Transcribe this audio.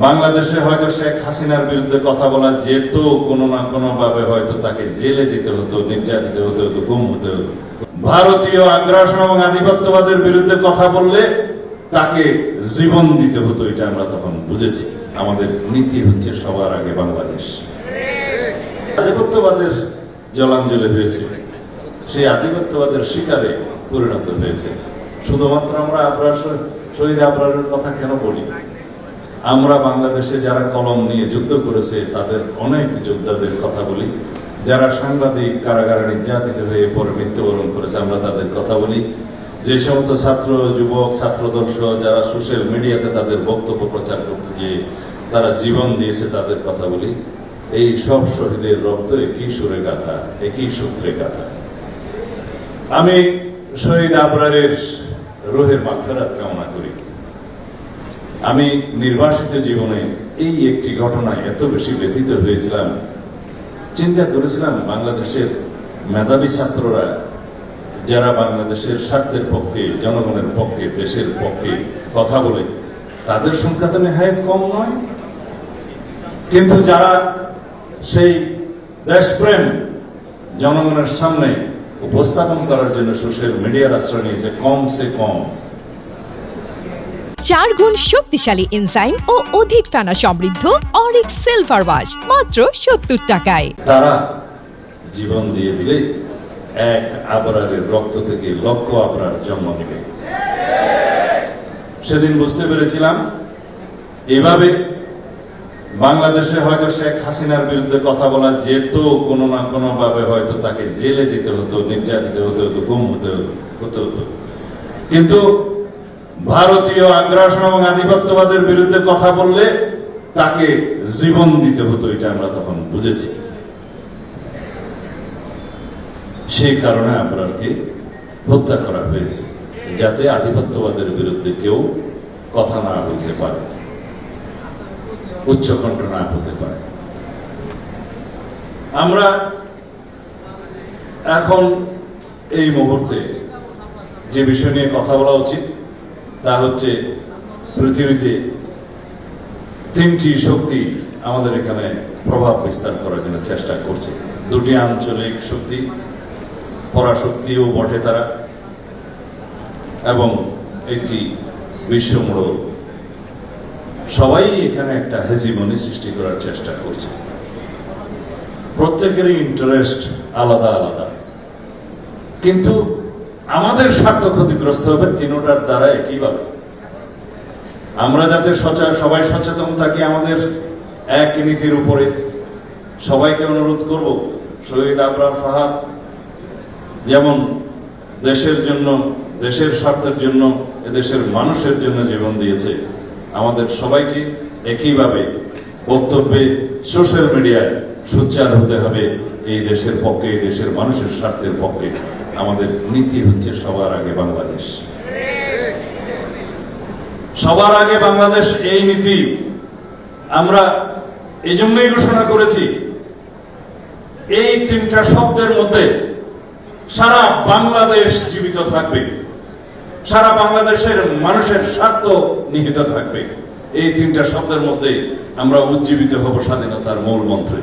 বাংলাদেশে হয়তো শেখ হাসিনার বিরুদ্ধে কথা বলা যেত, কোনো না কোনো ভাবে হয়তো তাকে জেলে যেতে হতো, নির্যাতিত হতে হতো, গুম হতে হতো। ভারতীয় আগ্রাসন এবং আধিপত্যবাদের বিরুদ্ধে কথা বললে তাকে জীবন দিতে হতো, এটা আমরা তখন বুঝেছি। আমাদের নীতি হচ্ছে সবার আগে বাংলাদেশ। আধিপত্যবাদের জলাঞ্জলি হয়েছে। সেই আধিপত্যবাদের শিকারে পরিণত হয়েছে। শুধুমাত্র আমরা শ- শহীদ আবরারের কথা কেন বলি? আমরা বাংলাদেশে যারা কলম নিয়ে যুদ্ধ করেছে, তাদের অনেক যোদ্ধাদের কথা বলি। যারা সাংবাদিক, কারাগারে নির্যাতিত হয়ে পরে মৃত্যুবরণ করেছে, আমরা তাদের কথা বলি। যে সমস্ত ছাত্র, যুবক ছাত্রদল সহ যারা সোশ্যাল মিডিয়াতে তাদের বক্তব্য প্রচার করতে গিয়ে তারা জীবন দিয়েছে, তাদের কথা বলি। এই সব শহীদের রক্ত একই সুরে গাথা, একই সূত্রে গাথা। আমি শহীদ আবরারের রোহের মাগফেরাত কামনা করি। আমি নির্বাসিত জীবনে এই একটি ঘটনায় এত বেশি ব্যথিত হয়েছিলাম। চিন্তা করেছিলাম বাংলাদেশের মেধাবী ছাত্ররা, যারা বাংলাদেশের স্বার্থের পক্ষে, জনগণের পক্ষে, দেশের পক্ষে কথা বলে, তাদের সংখ্যা তো নেহায়ত কম নয়। কিন্তু যারা সেই দেশপ্রেম জনগণের সামনে উপস্থাপন করার জন্য সোশ্যাল মিডিয়ার আশ্রয় নিয়েছে কম সে কম। চার গুণ শক্তিশালী এনজাইম ও অধিক ফেনা সমৃদ্ধ অরিক সিলভার ওয়াশ, মাত্র সত্তর টাকায়। তারা জীবন দিয়ে দিলে এক আবরারের রক্ত থেকে লক্ষ আবরার জন্ম নেবে। সেদিন বুঝতে পেরেছিলাম, এভাবে বাংলাদেশে হয়তো শেখ হাসিনার বিরুদ্ধে কথা বলা যেত, কোনো না কোনো ভাবে হয়তো তাকে জেলে যেতে হতো, নির্যাতিত হতে হতো, গুম হতে হতে হতো। কিন্তু ভারতীয় আগ্রাসন এবং আধিপত্যবাদের বিরুদ্ধে কথা বললে তাকে জীবন দিতে হতো, এটা আমরা তখন বুঝেছি। সেই কারণে আবরারকে হত্যা করা হয়েছে, যাতে আধিপত্যবাদের বিরুদ্ধে কেউ কথা না বলতে পারে, উচ্চকণ্ঠ না হতে পারে। আমরা এখন এই মুহূর্তে যে বিষয় নিয়ে কথা বলা উচিত তা হচ্ছে পৃথিবীতে তিনটি শক্তি আমাদের এখানে প্রভাব বিস্তার করার জন্য চেষ্টা করছে। দুটি আঞ্চলিক শক্তি, পরাশক্তিও বটে তারা, এবং একটি বিশ্বমূলক সবাই এখানে একটা হেজিমনি সৃষ্টি করার চেষ্টা করছে। প্রত্যেকেরই ইন্টারেস্ট আলাদা আলাদা। কিন্তু আমাদের স্বার্থ ক্ষতিগ্রস্ত হবে তিনোটার দ্বারা একইভাবে আমরা যাতে সবাই সচেতন থাকি আমাদের এক নীতির উপরে। সবাইকে অনুরোধ করব, শহীদ আবরার ফাহাদ, যেমন দেশের জন্য, দেশের স্বার্থের জন্য, এদেশের মানুষের জন্য জীবন দিয়েছে, আমাদের সবাইকে একইভাবে বক্তব্যে সোশ্যাল মিডিয়ায় সোচ্চার হতে হবে, এই দেশের পক্ষে, এই দেশের মানুষের স্বার্থের পক্ষে। আমাদের নীতি হচ্ছে সবার আগে বাংলাদেশ। সবার আগে বাংলাদেশ এই নীতি। আমরা এই জন্যই ঘোষণা করেছি, এই তিনটা শব্দের মধ্যে সারা বাংলাদেশ জীবিত থাকবে। সারা বাংলাদেশের মানুষের স্বার্থ নিহিত থাকবে। এই তিনটা শব্দের মধ্যে আমরা উজ্জীবিত হব স্বাধীনতার মূল মন্ত্রে।